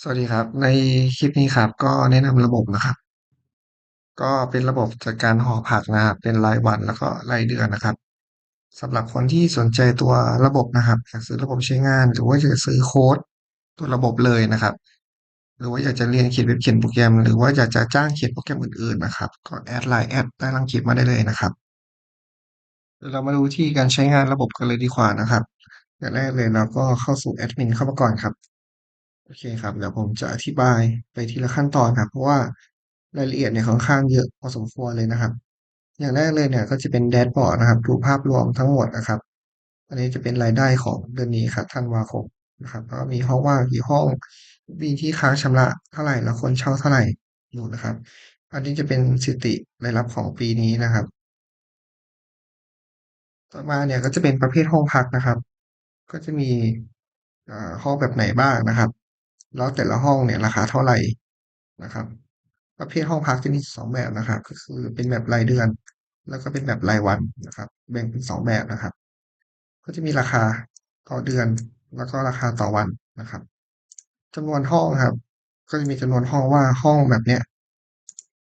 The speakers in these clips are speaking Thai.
สวัสดีครับ ในคลิปนี้ครับ ก็แนะนำระบบนะครับ ก็เป็นระบบจัดการห่อผักนะครับเป็นรายวันแล้วก็รายเดือนนะครับสำหรับคนที่สนใจตัวระบบนะครับอยากซื้อระบบใช้งาน หรือว่าอยากจะซื้อโค้ดตัวระบบเลยนะครับ หรือว่าอยากจะเรียนเขียนเว็บเขียนโปรแกรม หรือว่าอยากจะจ้างเขียนโปรแกรมอื่นๆนะครับ ก็แอดไลน์แอดใต้ล่างคลิปมาได้เลยนะครับเดี๋ยวเรามาดูที่การใช้งานระบบกันเลยดีกว่านะครับอย่างแรกเลยเราก็เข้าสู่แอดมินเข้ามาก่อนครับ โอเคครับเดี๋ยวผมจะอธิบายไปทีละขั้นตอนครับ เพราะว่ารายละเอียดเนี่ยค่อนข้างเยอะพอสมควรเลยนะครับ อย่างแรกเลยเนี่ยก็จะเป็นแดชบอร์ดนะครับ ดูภาพรวมทั้งหมดนะครับ อันนี้จะเป็นรายได้ของเดือนนี้ครับธันวาคมนะครับแล้วก็มีห้องว่างกี่ห้องมีที่ค้างชำระเท่าไหร่แล้วคนเช่าเท่าไหร่อยู่นะครับ อันนี้จะเป็นสถิติรายรับของปีนี้นะครับ ต่อมาเนี่ยก็จะเป็นประเภทห้องพักนะครับ ก็จะมีห้องแบบไหนบ้างนะครับ แล้วแต่ละห้องเนี่ยราคาเท่าไหร่นะครับประเภทห้องพักจะมีสองแบบนะครับ ก็คือเป็นแบบรายเดือน แล้วก็เป็นแบบรายวันนะครับ แบ่งเป็นสองแบบนะครับ ก็จะมีราคาต่อเดือน แล้วก็ราคาต่อวันนะครับจำนวนห้องครับ ก็จะมีจำนวนห้องว่าห้องแบบเนี้ย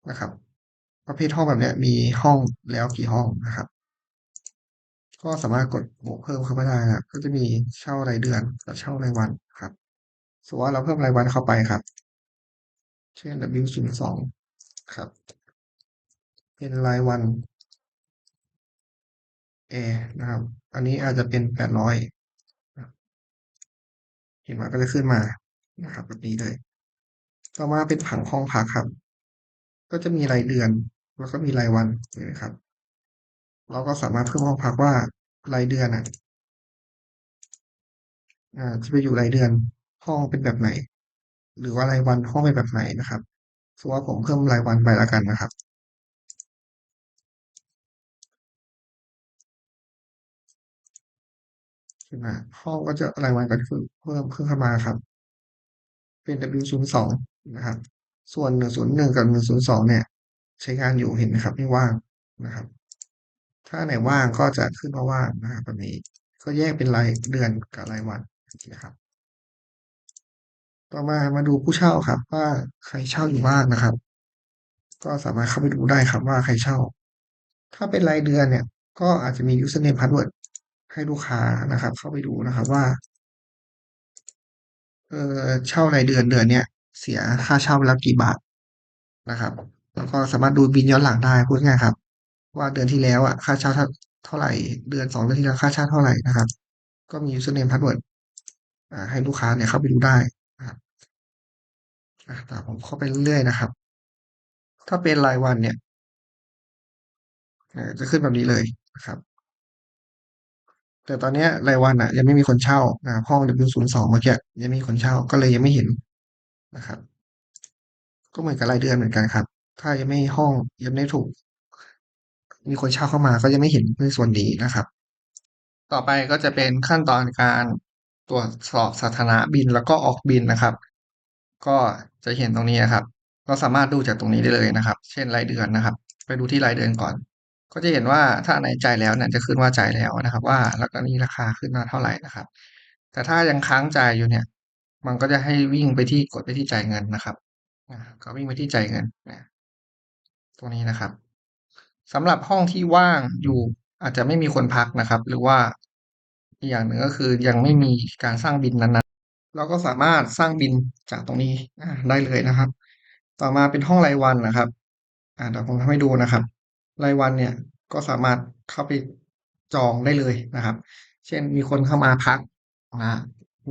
นะครับ ประเภทห้องแบบเนี้ยมีห้องแล้วกี่ห้องนะครับ ก็สามารถกดบวกเพิ่มเข้ามาได้นะก็จะมีเช่ารายเดือนกับเช่ารายวัน สมมติว่าเราเพิ่มรายวันเข้าไปครับ เช่น W ศูนย์สองครับ เป็นรายวัน A นะครับ อันนี้อาจจะเป็นแปดร้อยเห็นไหมก็จะขึ้นมานะครับแบบนี้เลย ต่อมาเป็นผังห้องพักครับ ก็จะมีรายเดือนแล้วก็มีรายวันเห็นไหมครับ เราก็สามารถเพิ่มห้องพักว่ารายเดือนอะอ่าจะไปอยู่รายเดือน ห้องเป็นแบบไหน หรือว่ารายวันห้องเป็นแบบไหนนะครับสมมติว่าผมเพิ่มรายวันไปแล้วกันนะครับขึ้นมาห้องก็จะรายวันก็จะเพิ่มเพิ่มขึ้นเข้ามาครับ เป็น W ศูนย์สองนะครับ ส่วนหนึ่งศูนย์หนึ่งกับหนึ่งศูนย์สองเนี่ย ใช้งานอยู่เห็นไหมครับไม่ว่างนะครับ ถ้าไหนว่างก็จะขึ้นมาว่างนะครับแบบนี้ก็แยกเป็นรายเดือนกับรายวันนะครับ ต่อมามาดูผู้เช่าครับ ว่าใครเช่าอยู่บ้างนะครับ ก็สามารถเข้าไปดูได้ครับว่าใครเช่า ถ้าเป็นรายเดือนเนี่ย ก็อาจจะมี username password ให้ลูกค้านะครับ เข้าไปดูนะครับว่าเออเช่ารายเดือนเดือนเนี้ยเสียค่าเช่าแล้วกี่บาทนะครับ แล้วก็สามารถดูบิลย้อนหลังได้พูดง่ายครับ ว่าเดือนที่แล้วอะค่าเช่าเท่าไหร่ เดือนสองเดือนที่แล้วค่าเช่าเท่าไหร่นะครับ ก็มี username password ให้ลูกค้าเนี่ยเข้าไปดูได้ นะครับอะแต่ผมเข้าไปเรื่อยๆนะครับ ถ้าเป็นรายวันเนี่ยจะขึ้นแบบนี้เลยนะครับ แต่ตอนนี้รายวันอะ ยังไม่มีคนเช่านะห้อง W ศูนย์สองเมื่อกี้ยังไม่มีคนเช่าก็เลยยังไม่เห็นนะครับ ก็เหมือนกับรายเดือนเหมือนกันครับ ถ้ายังไม่ห้องยังไม่ถูก มีคนเช่าเข้ามาก็ยังไม่เห็นในส่วนนี้นะครับ ต่อไปก็จะเป็นขั้นตอนการตรวจสอบสถานะบินแล้วก็ออกบินนะครับ ก็จะเห็นตรงนี้ครับ เราสามารถดูจากตรงนี้ได้เลยนะครับ เช่นรายเดือนนะครับ ไปดูที่รายเดือนก่อน ก็จะเห็นว่าถ้าอันไหนจ่ายแล้วเนี่ยจะขึ้นว่าจ่ายแล้วนะครับ ว่าแล้วก็นี่ราคาขึ้นมาเท่าไหร่นะครับ แต่ถ้ายังค้างจ่ายอยู่เนี่ย มันก็จะให้วิ่งไปที่กดไปที่จ่ายเงินนะครับก็วิ่งไปที่จ่ายเงินนะตรงนี้นะครับสำหรับห้องที่ว่างอยู่อาจจะไม่มีคนพักนะครับ หรือว่าอีกอย่างหนึ่งก็คือยังไม่มีการสร้างบินนั้น เราก็สามารถสร้างบินจากตรงนี้ได้เลยนะครับ ต่อมาเป็นห้องรายวันนะครับอ่าเดี๋ยวผมทำให้ดูนะครับ รายวันเนี่ยก็สามารถเข้าไปจองได้เลยนะครับ เช่นมีคนเข้ามาพักนะ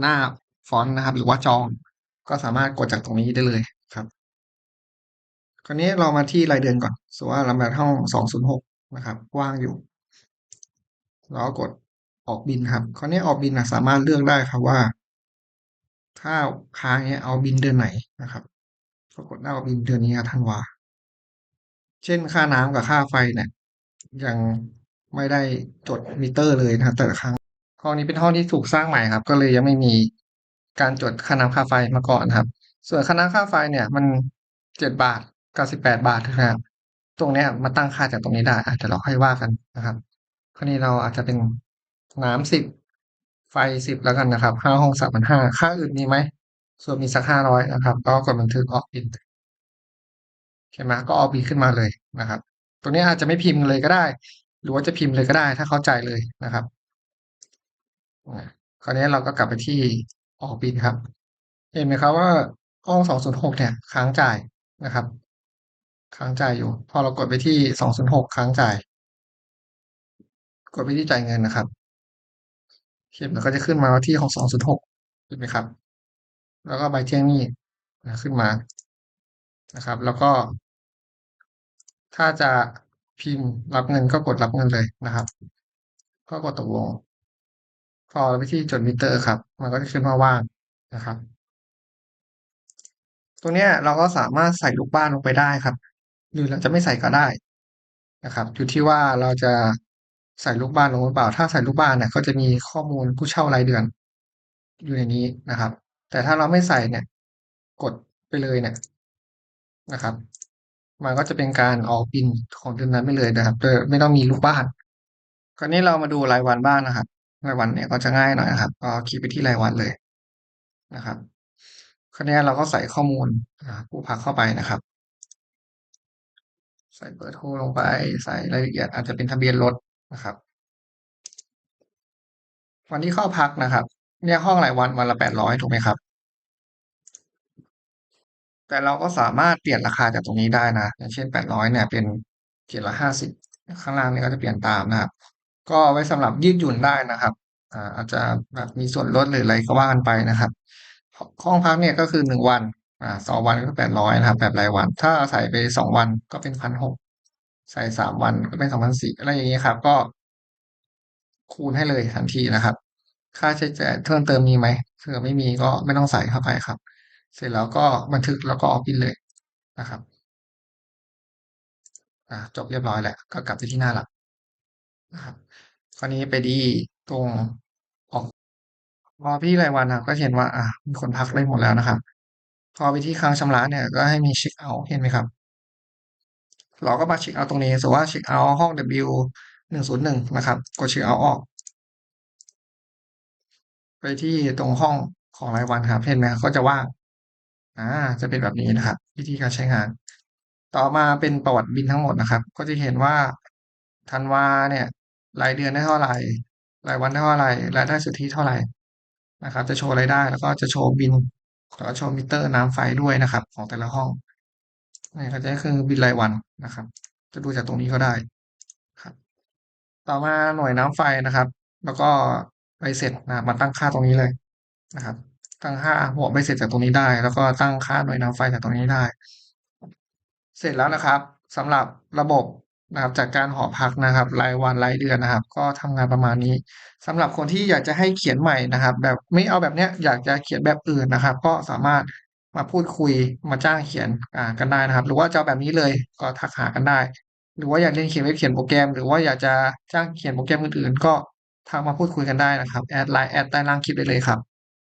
หน้าฟอนต์นะครับ หรือว่าจอง ก็สามารถกดจากตรงนี้ได้เลยครับ คราวนี้เรามาที่รายเดือนก่อนสมมติว่าเรามาห้องสองศูนย์หกนะครับ ว่างอยู่เราก็กดออกบินครับ คราวนี้ออกบินนะสามารถเลือกได้ครับว่า ถ้าค้างเนี้ยเอาบินเดือนไหนนะครับก็กดหน้าออกบินเดือนนี้ครับธันวาเช่นค่าน้ำกับค่าไฟเนี่ยยังไม่ได้จดมิเตอร์เลยนะแต่ละครั้งห้องนี้เป็นห้องที่ถูกสร้างใหม่ครับ ก็เลยยังไม่มีการจดค่าน้ำค่าไฟมาก่อนครับ ส่วนค่าน้ำค่าไฟเนี่ย มันเจ็ดบาทกับสิบแปดบาทนะครับ ตรงเนี้ยมาตั้งค่าจากตรงนี้ได้อาจจะเราค่อยว่ากันนะครับคราวนี้เราอาจจะเป็นน้ำสิบ ไฟสิบแล้วกันนะครับห้าห้องสามพันห้าค่าอื่นมีไหมส่วนมีสักห้าร้อยนะครับ ก็กดบันทึกออกบินเห็นไหมก็ออกบินขึ้นมาเลยนะครับตัวนี้อาจจะไม่พิมพ์เลยก็ได้ หรือว่าจะพิมพ์เลยก็ได้ ถ้าเข้าใจเลยนะครับคราวนี้เราก็กลับไปที่ออกบินครับ เห็นไหมครับว่าห้องสองศูนย์หกเนี่ยค้างจ่ายนะครับ ค้างจ่ายอยู่ พอเรากดไปที่สองศูนย์หกค้างจ่าย กดไปที่จ่ายเงินนะครับ เห็นมันก็จะขึ้นมาที่ของสองศูนย์หกเห็นไหมครับ แล้วก็ใบแจ้งนี้ขึ้นมานะครับ แล้วก็ ถ้าจะพิมพ์รับเงินก็กดรับเงินเลยนะครับ ก็กดตกลง พอไปที่จดมิเตอร์ครับ มันก็จะขึ้นมาว่างนะครับ ตรงนี้เราก็สามารถใส่ลูกบ้านลงไปได้ครับ หรือเราจะไม่ใส่ก็ได้นะครับ อยู่ที่ว่าเราจะ ใส่ลูกบ้านลงหรือเปล่า ถ้าใส่ลูกบ้านเนี่ยก็จะมีข้อมูลผู้เช่ารายเดือน อยู่ในนี้นะครับ แต่ถ้าเราไม่ใส่เนี่ย กดไปเลยเนี่ยนะครับ มันก็จะเป็นการออกบินของเดือนนั้นไปเลยนะครับโดยไม่ต้องมีลูกบ้านคราวนี้เรามาดูรายวันบ้างนะครับ รายวันเนี่ยก็จะง่ายหน่อยนะครับก็คลิกไปที่รายวันเลยนะครับคราวนี้เราก็ใส่ข้อมูลผู้พักเข้าไปนะครับ ใส่เบอร์โทรลงไป ใส่รายละเอียดอาจจะเป็นทะเบียนรถ นะครับ วันที่เข้าพักนะครับเนี่ยห้องรายวันวันละแปดร้อยถูกไหมครับ แต่เราก็สามารถเปลี่ยนราคาจากตรงนี้ได้นะอย่างเช่นแปดร้อยเนี่ยเป็นเจ็ดร้อยห้าสิบข้างล่างนี่ก็จะเปลี่ยนตามนะครับ ก็ไว้สำหรับยืดหยุ่นได้นะครับอาจจะแบบมีส่วนลดหรืออะไรก็ว่ากันไปนะครับห้องพักเนี่ยก็คือหนึ่งวันอ่าสองวันก็แปดร้อยนะครับแบบรายวัน ถ้าใส่ไปสองวันก็เป็นพันหก ใส่สามวันก็เป็นสองพันสี่อะไรอย่างนี้ครับ ก็คูณให้เลยทันทีนะครับ ค่าใช้จ่ายเพิ่มเติมมีไหมเผื่อไม่มีก็ไม่ต้องใส่เข้าไปครับ เสร็จแล้วก็บันทึกแล้วก็ออกบินเลยนะครับอจบเรียบร้อยแล้วก็กลับไปที่หน้าหลักนะครับคราวนี้ไปดีตรงออกพอพี่รายวันนะก็เห็นว่า อ่ามีคนพักได้หมดแล้วนะครับ พอไปที่ค้างชำระเนี่ยก็ให้มีเช็คเอาท์เห็นไหมครับ เราก็มาเช็คเอาท์ตรงนี้สมมติว่าเช็คเอาท์ห้อง W หนึ่งศูนย์หนึ่งนะครับ กดเช็คเอาท์ออก ไปที่ตรงห้องของรายวันครับ เห็นไหมก็จะว่างอ่าจะเป็นแบบนี้นะครับ วิธีการใช้งาน ต่อมาเป็นประวัติบินทั้งหมดนะครับ ก็จะเห็นว่าธันวาเนี่ยรายเดือนได้เท่าไหร่รายวันได้เท่าไหร่รายได้สุทธิเท่าไหร่นะครับ จะโชว์รายได้แล้วก็จะโชว์บินแล้วก็โชว์มิเตอร์น้ำไฟด้วยนะครับ ของแต่ละห้อง นี่ก็จะคือบินรายวันนะครับ จะดูจากตรงนี้ก็ได้ครับ ต่อมาหน่วยน้ำไฟนะครับ แล้วก็ใบเสร็จนะมาตั้งค่าตรงนี้เลยนะครับ ตั้งค่าหัวใบเสร็จจากตรงนี้ได้ แล้วก็ตั้งค่าหน่วยน้ำไฟจากตรงนี้ได้ เสร็จแล้วนะครับสำหรับระบบนะครับจากการหอพักนะครับ รายวันรายเดือนนะครับ ก็ทำงานประมาณนี้สำหรับคนที่อยากจะให้เขียนใหม่นะครับ แบบไม่เอาแบบเนี้ยอยากจะเขียนแบบอื่นนะครับ ก็สามารถ มาพูดคุยมาจ้างเขียนอ่ากันได้นะครับ หรือว่าจะเอแบบนี้เลยก็ทักหากันได้ หรือว่าอยากเรียนเขียนเว็บเขียนโปรแกรม หรือว่าอยากจะจ้างเขียนโปรแกรมอื่นๆ ก็ทักมาพูดคุยกันได้นะครับแอดไลน์แอดใต้ล่างคลิปได้เลยครับ